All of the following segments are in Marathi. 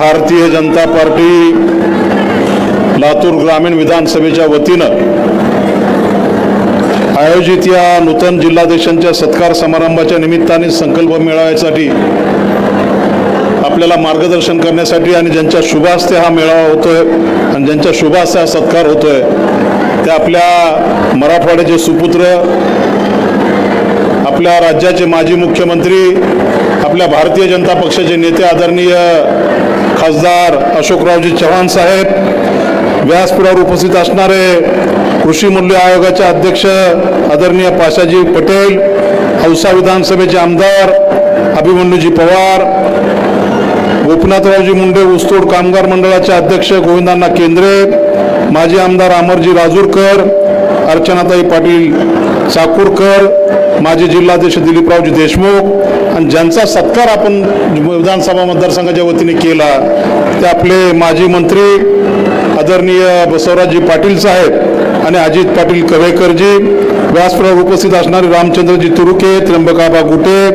भारतीय जनता पार्टी लातूर ग्रामीण विधानसभेच्या वतीनं आयोजित या नूतन जिल्हाध्यक्षांच्या सत्कार समारंभाच्या निमित्ताने संकल्प मेळाव्यासाठी आपल्याला मार्गदर्शन करण्यासाठी आणि ज्यांच्या शुभास्ते हा मेळावा होतोय आणि ज्यांच्या शुभास्ते हा सत्कार होतोय ते आपल्या मराठवाड्याचे सुपुत्र आपल्या राज्याचे माजी मुख्यमंत्री आपल्या भारतीय जनता पक्षाचे नेते आदरणीय खासदार अशोकरावजी चव्हाण साहेब व्यासपीठावर उपस्थित असणारे कृषी मूल्य आयोगाचे अध्यक्ष आदरणीय पाशाजी पटेल औसा विधानसभेचे आमदार अभिमन्यूजी पवार गोपनाथरावजी मुंडे ऊसतोड कामगार मंडळाचे अध्यक्ष गोविंदांना केंद्रे माजी आमदार अमरजी राजूरकर अर्चनाताई पाटील चाकूरकर माजी जिल्हाध्यक्ष दिलीपरावजी देशमुख आणि ज्यांचा सत्कार आपण विधानसभा मतदारसंघाच्या वतीने केला ते आपले माजी मंत्री आदरणीय बसवराजजी पाटील साहेब आणि अजित पाटील कवेकरजी व्यासपीठावर उपस्थित असणारे रामचंद्रजी तुरुके त्र्यंबकाबा गुटे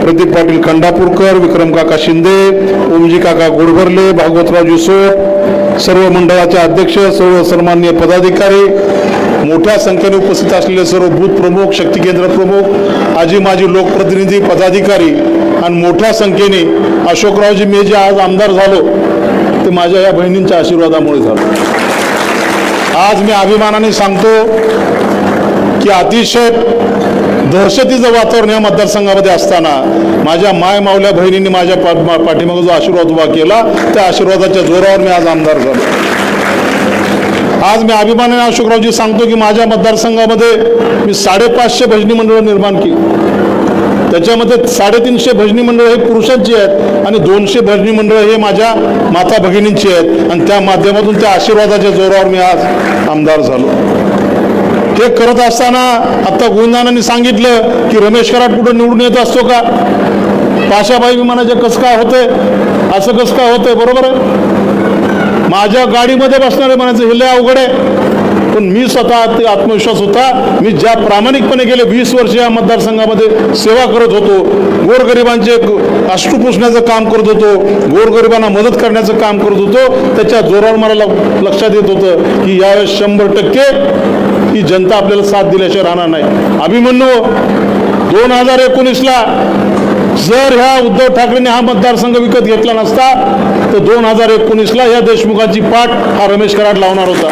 प्रदीप पाटील खंडापूरकर विक्रम काका शिंदे ओमजी काका गोडभरले भागवतरावजी सोप सर्व मंडळाचे अध्यक्ष सर्व सन्माननीय पदाधिकारी मोठ्या संख्येने उपस्थित असलेले सर्व बूथ प्रमुख शक्ती केंद्र प्रमुख आजी माजी लोकप्रतिनिधी पदाधिकारी आणि मोठ्या संख्येने अशोकरावजी मी जे आज आमदार झालो ते माझ्या या बहिणींच्या आशीर्वादामुळे झालो. आज मी अभिमानाने सांगतो की अतिशय दहशतीचं वातावरण या मतदारसंघामध्ये असताना माझ्या माय मावल्या बहिणींनी माझ्या पाठीमागं जो आशीर्वाद उभा केला त्या आशीर्वादाच्या जोरावर मी आज आमदार झालो. आज मी अभिमानाने अशोकरावजी सांगतो की माझ्या मतदारसंघामध्ये मी साडेपाचशे भजनी मंडळं निर्माण केली. त्याच्यामध्ये साडेतीनशे भजनी मंडळ हे पुरुषांची आहेत आणि दोनशे भजनी मंडळ हे माझ्या माता भगिनींची आहेत. आणि त्या माध्यमातून त्या आशीर्वादाच्या जोरावर मी आज आमदार झालो. हे करत असताना आता गोविंदानांनी सांगितलं की रमेश कराड कुठं निवडून येत असतो का? पाशाबाई विमानाचे कसं काय होते असं कसं काय होतंय? बरोबर आहे? माझ्या गाडीमध्ये बसणारे म्हणायचं हे लय अवघड आहे. पण मी स्वतः ते आत्मविश्वास होता. मी ज्या प्रामाणिकपणे गेले वीस वर्ष या मतदारसंघामध्ये सेवा करत होतो गोरगरिबांचे ग- अश्रू पुसण्याचं काम करत होतो गोरगरिबांना मदत करण्याचं काम करत होतो त्याच्या जोरावर मला ल- लक्षात येत होतं की यावेळेस शंभर टक्के ही जनता आपल्याला साथ दिल्याशिवाय राहणार नाही. अभिमन्यू दोन हजार एकोणीसला जर ह्या उद्धव ठाकरेंनी हा मतदारसंघ विकत घेतला नसता तर दोन हजार एकोणीसला या देशमुखांची पाठ हा रमेश कराड लावणार होता.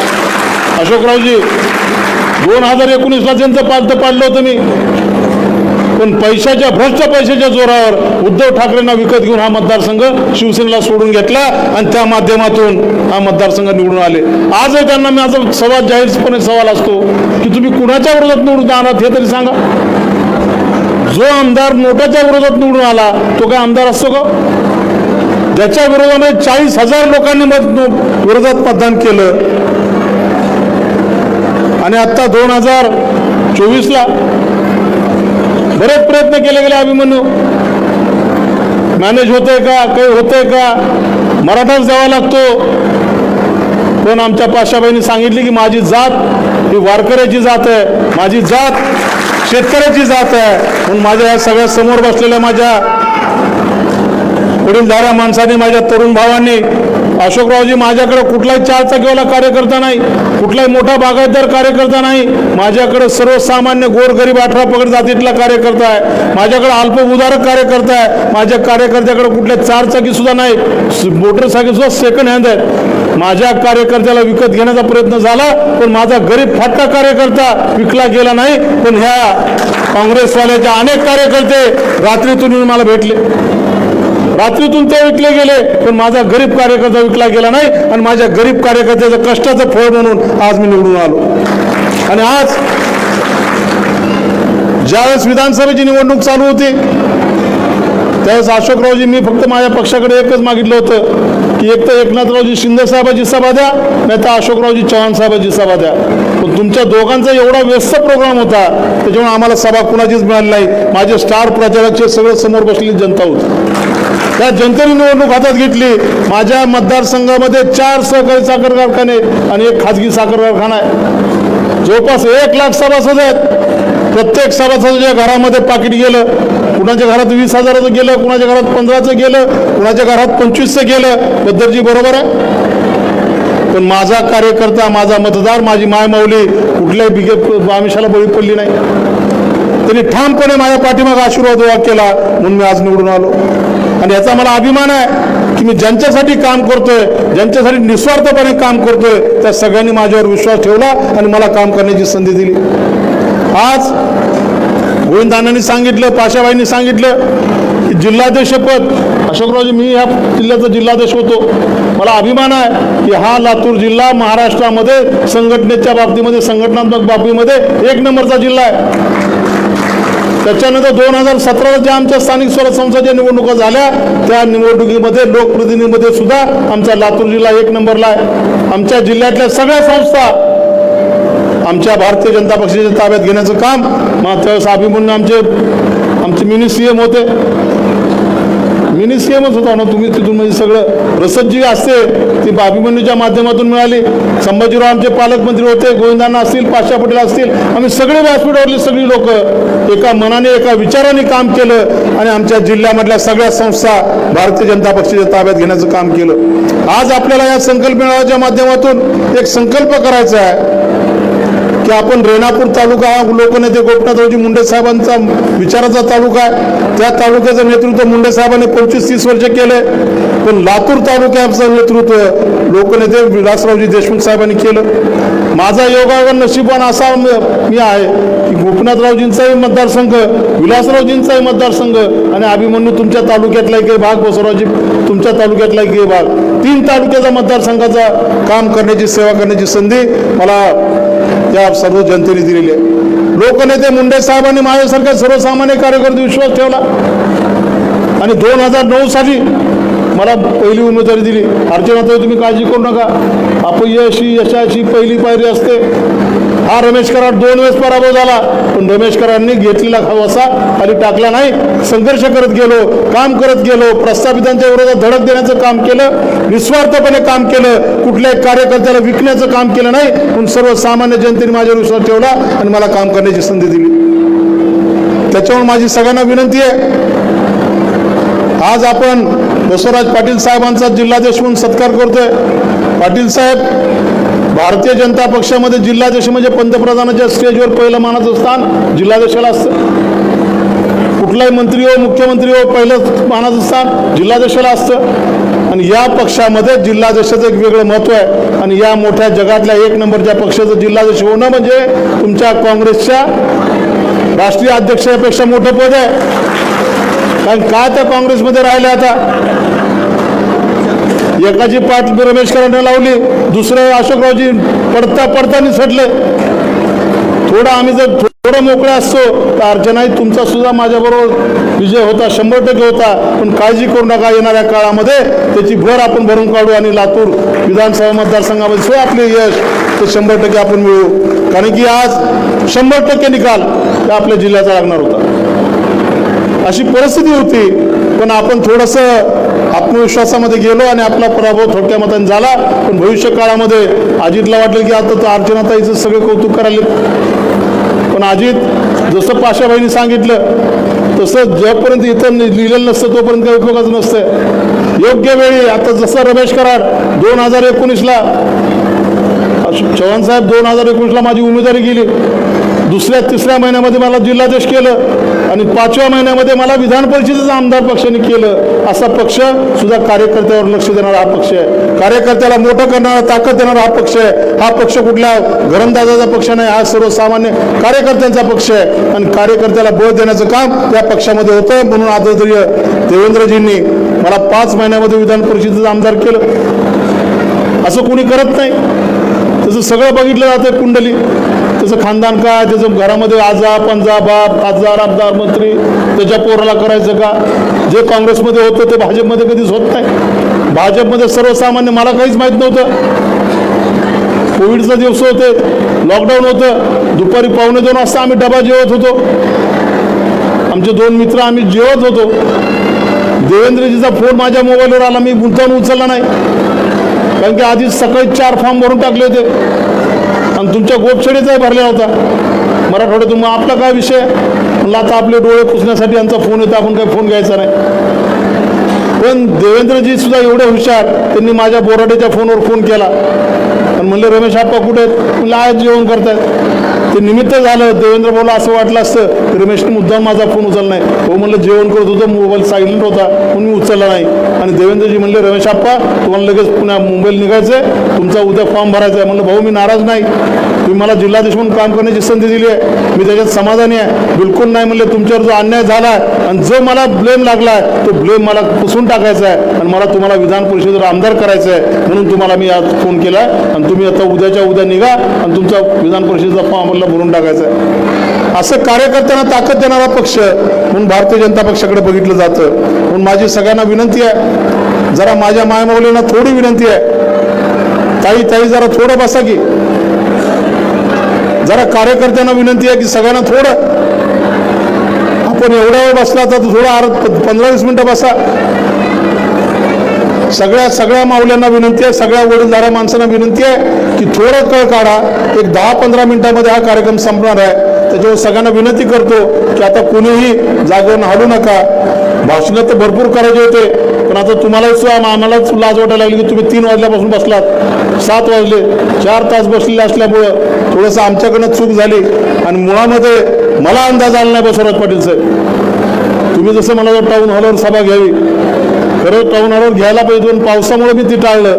अशोकरावजी दोन हजार एकोणीसला त्यांचं पालतं पाडलं होतं मी. पण पैशाच्या भ्रष्ट पैशाच्या जोरावर उद्धव ठाकरेंना विकत घेऊन हा मतदारसंघ शिवसेनेला सोडून घेतला आणि त्या माध्यमातून हा मतदारसंघ निवडून आले. आजही त्यांना माझा सवाल जाहीरपणे सवाल असतो की तुम्ही कुणाच्या विरोधात निवडून आणत हे तरी सांगा. जो आमदार नोटाच्या विरोधात निवडून आला तो काय आमदार असतो का? ज्याच्या विरोधामध्ये चाळीस हजार लोकांनी मत विरोधात मतदान केलं. आणि आता दोन हजार चोवीसला बरेच प्रयत्न केले गेले अभिमन्यू. मॅनेज होतंय का काही होतंय का? मराठाच द्यावा लागतो. पण आमच्या पाशाबाईंनी सांगितले की माझी जात ही वारकऱ्याची जात आहे. माझी जात शेतकऱ्याची जात आहे. म्हणून माझ्या या सगळ्या समोर बसलेल्या माझ्या वडीलधाऱ्या माणसांनी माझ्या तरुण भावांनी अशोकरावजी माझ्याकडे कुठलाही चारचाकीवाला कार्यकर्ता नाही कुठलाही मोठा बागायतदार कार्यकर्ता नाही. माझ्याकडे सर्वसामान्य गोरगरीब अठरा पगड जातीतला कार्यकर्ता आहे. माझ्याकडे अल्पउदारक कार्यकर्ता आहे. माझ्या कार्यकर्त्याकडे कुठल्या चारचाकीसुद्धा सुद्धा नाही. स- मोटरसायकल सुद्धा सेकंड हँड आहेत. माझ्या कार्यकर्त्याला विकत घेण्याचा प्रयत्न झाला पण माझा गरीब फाटका कार्यकर्ता विकला गेला नाही पण ह्या काँग्रेसवाल्याचे अनेक कार्यकर्ते रात्रीतून येऊन मला भेटले. रात्रीतून ते विकले गेले पण माझा गरीब कार्यकर्ता विकला गेला नाही आणि माझ्या गरीब कार्यकर्त्याचं कष्टाचं फळ म्हणून आज मी निवडून आलो. आणि आज ज्यावेळेस विधानसभेची निवडणूक चालू होती त्यावेळेस अशोकरावजी मी फक्त माझ्या पक्षाकडे एकच मागितलं होतं एक तर एकनाथरावजी शिंदे साहेबाजी सभा द्या नाही तर अशोकरावजी चव्हाण साहेबाची सभा द्या. पण तुमच्या दोघांचा एवढा व्यस्त प्रोग्राम होता त्याच्यामुळे आम्हाला सभा कुणाचीच मिळाली नाही. माझे स्टार प्रचारकचे सगळं समोर बसलेली जनता होती. त्या जनतेने निवडणूक हातात घेतली. माझ्या मतदारसंघामध्ये चार सहकारी साखर कारखाने आणि एक खाजगी साखर कारखाना आहे. जवळपास एक लाख सभासद आहेत. प्रत्येक सभासदाच्या घरामध्ये पाकिट गेलं कुणाच्या घरात वीस हजाराचं गेलं कुणाच्या घरात पंधराचं गेलं कुणाच्या घरात पंचवीसचं गेलं बद्दरजी बरोबर आहे? पण माझा कार्यकर्ता माझा मतदार माझी मायमाऊली कुठल्याही बिगे आमिषाला बळी पडली नाही. त्यांनी ठामपणे माझ्या पाठीमागे आशीर्वाद उभा केला म्हणून मी आज निवडून आलो. आणि याचा मला अभिमान आहे की मी ज्यांच्यासाठी काम करतोय ज्यांच्यासाठी निस्वार्थपणे काम करतोय त्या सगळ्यांनी माझ्यावर विश्वास ठेवला आणि मला काम करण्याची संधी दिली. आज गोविंदांनी सांगितलं पाशाबाईंनी सांगितलं की जिल्हाध्यक्षपद अशोकरावजी मी ह्या जिल्ह्याचा जिल्हाध्यक्ष होतो. मला अभिमान आहे की हा लातूर जिल्हा महाराष्ट्रामध्ये संघटनेच्या बाबतीमध्ये संघटनात्मक बाबतीमध्ये एक नंबरचा जिल्हा आहे. त्याच्यानंतर दोन हजार सतराला ज्या आमच्या स्थानिक स्वराज्य संस्थाच्या निवडणुका झाल्या त्या निवडणुकीमध्ये लोकप्रतिनिधीमध्ये सुद्धा आमचा लातूर जिल्हा एक नंबरला आहे. आमच्या जिल्ह्यातल्या सगळ्या संस्था आमच्या भारतीय जनता पक्षाच्या ताब्यात घेण्याचं काम मात्र त्यावेळेस म्हणून आमचे आमचे मिनी सी एम होते. मिनी सी एमच होता ना तुम्ही तिथून म्हणजे सगळं रसद जी असते ती अभिमन्यूच्या माध्यमातून मिळाली. संभाजीराव आमचे पालकमंत्री होते गोविंदांना असतील पाशा पटेल असतील आम्ही सगळे व्यासपीठावरले सगळी लोक एका मनाने एका विचाराने काम केलं आणि आमच्या जिल्ह्यामधल्या सगळ्या संस्था भारतीय जनता पक्षाच्या ताब्यात घेण्याचं काम केलं. आज आपल्याला या संकल्प मेळाव्याच्या माध्यमातून एक संकल्प करायचा आहे. की आपण रेणापूर तालुका हा लोकनेते गोपनाथरावजी मुंडे साहेबांचा विचाराचा तालुका आहे. त्या तालुक्याचं नेतृत्व मुंडे साहेबांनी पंचवीस तीस वर्ष केले. पण लातूर तालुक्याचं नेतृत्व लोकनेते विलासरावजी देशमुख साहेबांनी केलं. माझा योगावर नशिबान असा मी आहे की गोपनाथरावजींचाही मतदारसंघ विलासरावजींचाही मतदारसंघ आणि अभिमन्यू तुमच्या तालुक्यातला एक भाग बसवरावजी तुमच्या तालुक्यातला एक भाग. तीन तालुक्याचा मतदारसंघाचा काम करण्याची सेवा करण्याची संधी मला त्या सर्व जनतेने दिलेली आहे. लोकनेते मुंडे साहेबांनी माझ्यासारख्या सर्वसामान्य कार्यकर्ते विश्वास ठेवला. आणि दोन हजार नऊ साली मला पहिली उमेदवारी दिली. अर्चनाताई तुम्ही काळजी करू नका. अपयशी यशाची पहिली पायरी असते. हा रमेश कराड दोन वेळेस पराभव झाला. पण रमेश कराडांनी घेतलेला वसा खाली टाकला नाही. संघर्ष करत गेलो काम करत गेलो प्रस्थापितांच्या विरोधात धडक देण्याचं काम केलं निस्वार्थपणे काम केलं कुठल्याही कार्यकर्त्याला विकण्याचं काम केलं नाही. पण सर्वसामान्य जनतेने माझ्यावर विश्वास ठेवला आणि मला काम करण्याची संधी दिली. त्याच्यावर माझी सगळ्यांना विनंती आहे. आज आपण बसवराज पाटील साहेबांचा जिल्हाध्यक्ष म्हणून सत्कार करतोय. पाटील साहेब भारतीय जनता पक्षामध्ये जिल्हाध्यक्ष म्हणजे पंतप्रधानाच्या स्टेजवर पहिलं मानाचं स्थान. जिल्हाध्यक्षाला असतं कुठलाही मंत्री हो मुख्यमंत्री हो पहिलं मानाचं स्थान जिल्हाध्यक्षाला असतं. आणि या पक्षामध्ये जिल्हाध्यक्षाचं एक वेगळं महत्त्व आहे. आणि या मोठ्या जगातल्या एक नंबरच्या पक्षाचं जिल्हाध्यक्ष होणं म्हणजे तुमच्या काँग्रेसच्या राष्ट्रीय अध्यक्षापेक्षा मोठं पद आहे. कारण काय त्या काँग्रेसमध्ये राहिले आता? एकाची पाठ रमेशकरांना लावली दुसरं अशोकरावजी पडता पडता निसटले थोडं आम्ही जर थोडं मोकळे असतो तर अर्चनाही तुमचा सुद्धा माझ्याबरोबर विजय होता शंभर टक्के होता पण काळजी करू नका येणाऱ्या काळामध्ये. त्याची भर आपण भरून काढू आणि लातूर विधानसभा मतदारसंघामध्ये सुद्धा आपले यश ते शंभर टक्के आपण मिळवू. कारण की आज शंभर टक्के निकाल हा आपल्या जिल्ह्याचा लागणार होता. अशी परिस्थिती होती पण आपण थोडंसं आत्मविश्वासामध्ये गेलो आणि आपला पराभव थोडक्या मताने झाला. पण भविष्य काळामध्ये अजितला वाटलं की आता तर अर्चनाताईचं सगळं कौतुक करायले पण अजित जसं पाशाबाईंनी सांगितलं तसं जोपर्यंत इथं लिहिलेलं नसतं तोपर्यंत काही उपयोगाचं नसतं योग्य वेळी आता जसं रमेश कराड दोन हजार एकोणीसला चव्हाण साहेब दोन हजार एकोणीसला माझी उमेदवारी गेली. दुसऱ्या तिसऱ्या महिन्यामध्ये मला जिल्हाध्यक्ष केलं. आणि पाचव्या महिन्यामध्ये मला विधान परिषदेचं आमदार पक्षाने केलं. असा पक्ष सुद्धा कार्यकर्त्यावर लक्ष देणारा हा पक्ष आहे. कार्यकर्त्याला मोठं करणारा ताकद देणारा हा पक्ष आहे. हा पक्ष कुठल्या घरंदाजाचा पक्ष नाही हा सर्वसामान्य कार्यकर्त्यांचा पक्ष आहे. आणि कार्यकर्त्याला बळ देण्याचं काम त्या पक्षामध्ये होतं म्हणून आदरणीय देवेंद्रजींनी मला पाच महिन्यामध्ये विधान परिषदेचं आमदार केलं. असं कोणी करत नाही. तसं सगळं बघितलं जातं कुंडली. त्याचं खानदान काय? त्याचं घरामध्ये आजा पंजा बाप खासदार आमदार मंत्री त्याच्या पोराला करायचं का? जे काँग्रेसमध्ये होतं ते भाजपमध्ये कधीच होत नाही. भाजपमध्ये सर्वसामान्य मला काहीच माहीत नव्हतं. कोविडचा दिवस होते लॉकडाऊन होतं दुपारी पावणे दोन वाजता आम्ही डबा जेवत होतो. आमचे दोन मित्र आम्ही जेवत होतो. देवेंद्रजीचा फोन माझ्या मोबाईलवर आला मी गुंतवून उचलला नाही. कारण की आधी सकाळी चार फॉर्म भरून टाकले होते. आणि तुमच्या गोपछडीचाही भरल्या होता. मराठवाड्यातून मग आपला काय विषय? म्हणलं आता आपले डोळे पुसण्यासाठी यांचा फोन येतो आपण काही फोन घ्यायचा नाही. पण देवेंद्रजी सुद्धा एवढे हुशार त्यांनी माझ्या बोराडेच्या फोनवर फोन केला. आणि म्हणले रमेश आप्पा कुठे आहेत? म्हणलं आज जेवण करतायत. ते निमित्त झालं. देवेंद्र बोला असं वाटलं असतं रमेश रमेशने मुद्दाम माझा फोन उचलला नाही. हो म्हणलं जेवण करत होतं मोबाईल सायलेंट होता म्हणून मी उचलला नाही. आणि देवेंद्रजी म्हणले रमेश आप्पा तुम्हाला लगेच पुन्हा मुंबईला निघायचं आहे तुमचा उद्या फॉर्म भरायचा आहे. म्हणलं भाऊ मी नाराज नाही. तुम्ही मला जिल्हाधीश म्हणून काम करण्याची संधी दिली आहे. मी त्याच्यात समाधानी आहे. बिलकुल नाही म्हणले तुमच्यावर जो अन्याय झाला आहे आणि जो मला ब्लेम लागला आहे तो ब्लेम मला पुसून टाकायचा आहे आणि मला तुम्हाला विधान परिषदेवर आमदार करायचं आहे. म्हणून तुम्हाला मी आज फोन केला आहे आणि तुम्ही आता उद्याच्या उद्या निघा आणि तुमचा विधान परिषदेचा फॉर्म आम्हाला भरून टाकायचं आहे असं कार्यकर्त्यांना ताकद देणारा पक्ष म्हणून भारतीय जनता पक्षाकडे बघितलं जातं. म्हणून माझी सगळ्यांना विनंती आहे. जरा माझ्या मायमाऊलींना थोडी विनंती आहे. ताई ताई जरा थोडं बसा की. जरा कार्यकर्त्यांना विनंती आहे की सगळ्यांना थोडं. आपण एवढा वेळ बसला तर थोडं आर पंधरा वीस मिनटं बसा. सगळ्या सगळ्या माऊल्यांना विनंती आहे सगळ्या वडीलधाऱ्या माणसांना विनंती आहे की थोडं कळ काढा. एक दहा पंधरा मिनिटामध्ये हा कार्यक्रम संपणार आहे. त्याच्यावर सगळ्यांना विनंती करतो की आता कुणीही जागेवरून हाडू नका. भाषणं तर भरपूर करायचे होते पण आता तुम्हालाच आम्हालाच लाज वाटायला लागली की तुम्ही तीन वाजल्यापासून बसलात. सात वाजले चार तास बसलेले असल्यामुळं थोडंसं आमच्याकडनं चूक झाली. आणि मुळामध्ये मला अंदाज आला नाही बसवराज पाटील साहेब. तुम्ही जसं मला टाऊन हॉलवर सभा घ्यावी. खरं टाऊन हॉलवर घ्यायला पाहिजे. पण पावसामुळे मी ती टाळलं.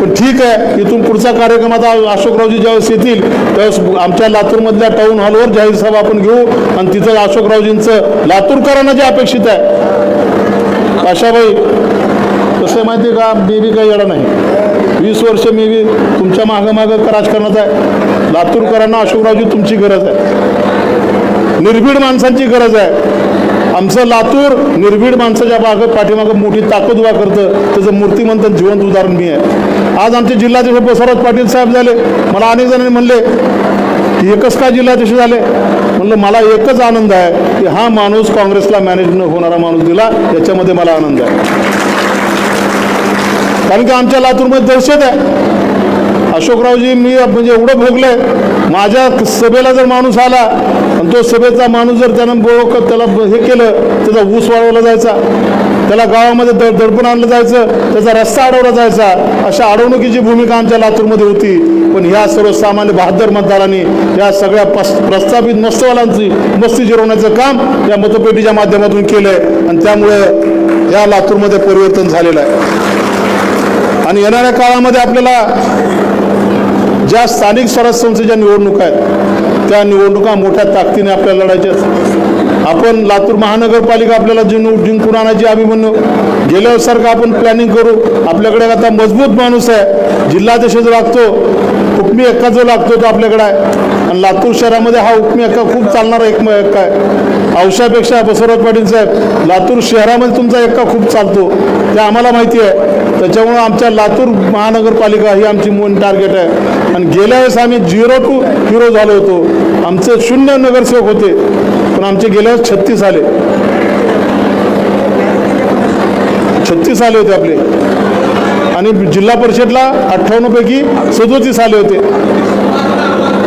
पण ठीक आहे इथून पुढचा कार्यक्रम आता अशोकरावजी ज्यावेळेस येतील त्यावेळेस आमच्या लातूरमधल्या टाऊन हॉलवर जाहीर सभा आपण घेऊ. आणि तिथं अशोकरावजींचं लातूरकरांना जे अपेक्षित आहे. आशाबाई कसं आहे माहिती आहे का? मी बी काही येणार नाही. वीस वर्ष मी बी तुमच्या मागं मागं राजकारणात आहे. लातूरकरांना अशोकरावजी तुमची गरज आहे. निर्भीड माणसांची गरज आहे. आमचं लातूर निर्भीड माणसाच्या मागं पाठीमागं मोठी ताकद उभा करतं त्याचं मूर्तिमंत जिवंत उदाहरण मी आहे. आज आमचे जिल्हाध्यक्ष बसवराज पाटील साहेब झाले. मला अनेक जणांनी म्हणले की एकच का जिल्हाध्यक्ष झाले? म्हणलं मला एकच आनंद आहे की हा माणूस काँग्रेसला मॅनेज न होणारा माणूस दिला याच्यामध्ये मला आनंद आहे. कारण की आमच्या लातूरमध्ये दहशत आहे. अशोकरावजी मी म्हणजे एवढं भोगलंय. माझ्या सभेला जर माणूस आला आणि तो सभेचा माणूस जर त्यानं बोक त्याला हे केलं त्याचा ऊस वाढवला जायचा त्याला गावामध्ये दड दडपण आणलं जायचं त्याचा रस्ता अडवला जायचा अशा अडवणुकीची भूमिका आमच्या लातूरमध्ये होती. पण ह्या सर्वसामान्य बहादर मतदारांनी या सगळ्या पस प्रस्थापित मस्तवालांची मस्ती जिरवण्याचं काम या मतपेटीच्या माध्यमातून केलंय. आणि त्यामुळे या लातूरमध्ये परिवर्तन झालेलं आहे. आणि येणाऱ्या काळामध्ये आपल्याला ज्या स्थानिक स्वराज्य संस्थेच्या निवडणुका आहेत त्या निवडणुका मोठ्या ताकदीने आपल्याला लढायच्या असतात. आपण लातूर महानगरपालिका आपल्याला जिंकून जिंकून आणायची आम्ही म्हणू. वर्षासारखं आपण प्लॅनिंग करू. आपल्याकडे आता मजबूत माणूस आहे. जिल्हाध्यक्ष जो लागतो. उपमी एक्का जो लागतो तो आपल्याकडे आहे. आणि लातूर शहरामध्ये हा उपमी एक्का खूप चालणारा एक एक्का आहे. औषधापेक्षा बसवराज पाटील साहेब लातूर शहरामध्ये तुमचा एक्का खूप चालतो. ते आम्हाला माहिती आहे. त्याच्यामुळं आमच्या लातूर महानगरपालिका ही आमची मोन टार्गेट आहे. आणि गेल्या वेळेस आम्ही झिरो टू हिरो झालो होतो. आमचे शून्य नगरसेवक होते. पण आमचे गेल्या वेळेस छत्तीस आले. छत्तीस आले होते आपले. आणि जिल्हा परिषदला अठ्ठावन्नपैकी सदोतीस आले होते.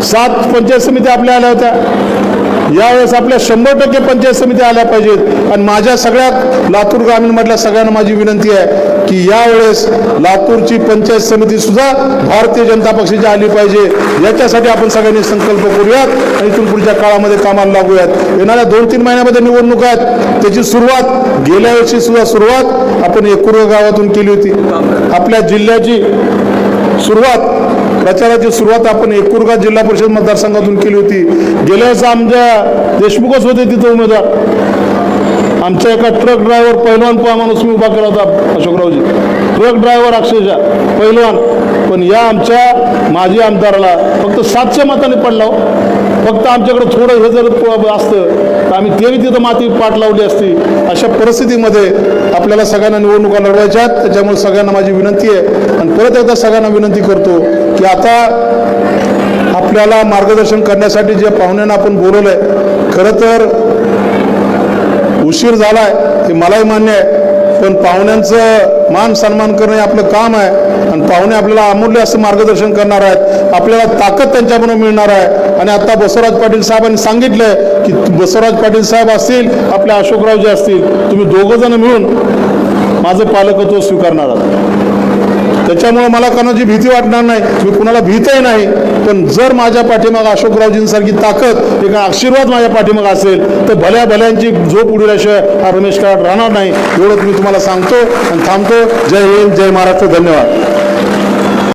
सात पंचायत समिती आपल्या आल्या होत्या. यावेळेस आपल्या शंभर टक्के पंचायत समिती आल्या पाहिजेत. आणि माझ्या सगळ्या लातूर ग्रामीणमधल्या सगळ्यांना माझी विनंती आहे की यावेळेस लातूरची पंचायत समिती सुद्धा भारतीय जनता पक्षाची आली पाहिजे. याच्यासाठी आपण सगळ्यांनी संकल्प करूयात आणि इथून पुढच्या काळामध्ये कामाला लागूयात. येणाऱ्या दोन तीन महिन्यामध्ये निवडणूक आहेत. त्याची सुरुवात गेल्या वर्षी सुद्धा सुरुवात आपण एकुर्ग गावातून केली होती. आपल्या जिल्ह्याची सुरुवात प्रचाराची सुरुवात आपण एकुरगा जिल्हा परिषद मतदारसंघातून केली होती. गेल्या वेळेस आमच्या देशमुखच होते तिथं उमेदवार. आमच्या एका ट्रक ड्रायव्हर पहिलवान पहा माणूस मी उभा केला होता अशोकरावजी. ट्रक ड्रायव्हर अक्षरशः पहिलवान. पण या आमच्या माजी आमदाराला फक्त सातशे मताने पडला फक्त आमच्याकडे थोडं हे जर असतं तर आम्ही तेही तिथं माती पाठ लावली असती. अशा परिस्थितीमध्ये आपल्याला सगळ्यांना निवडणुका लढवायच्या आहेत त्याच्यामुळे सगळ्यांना माझी विनंती आहे. आणि परत एकदा सगळ्यांना विनंती करतो की आता आपल्याला मार्गदर्शन करण्यासाठी जे पाहुण्यांना आपण बोलवलंय खरं तर उशीर झालाय हे मलाही मान्य आहे. पण पाहुण्यांचं मान सन्मान करणं हे आपलं काम आहे. आणि पाहुणे आपल्याला अमूल्य असं मार्गदर्शन करणार आहेत. आपल्याला ताकद त्यांच्याकडून मिळणार आहे. आणि आता बसवराज पाटील साहेबांनी सांगितलंय की बसवराज पाटील साहेब असतील आपले अशोकरावजी असतील. तुम्ही दोघं जण मिळून माझं पालकत्व स्वीकारणार आहात. त्याच्यामुळे मला कोणाची भीती वाटणार नाही. मी कुणाला भीतही नाही. पण जर माझ्या पाठीमाग अशोकरावजींसारखी ताकद एक आशीर्वाद माझ्या पाठीमाग असेल तर भल्या भल्यांची झोप उडल्याशिवाय हा रमेश कराड राहणार नाही. एवढं मी तुम्हाला सांगतो आणि थांबतो जय हिंद जय महाराष्ट्र. धन्यवाद.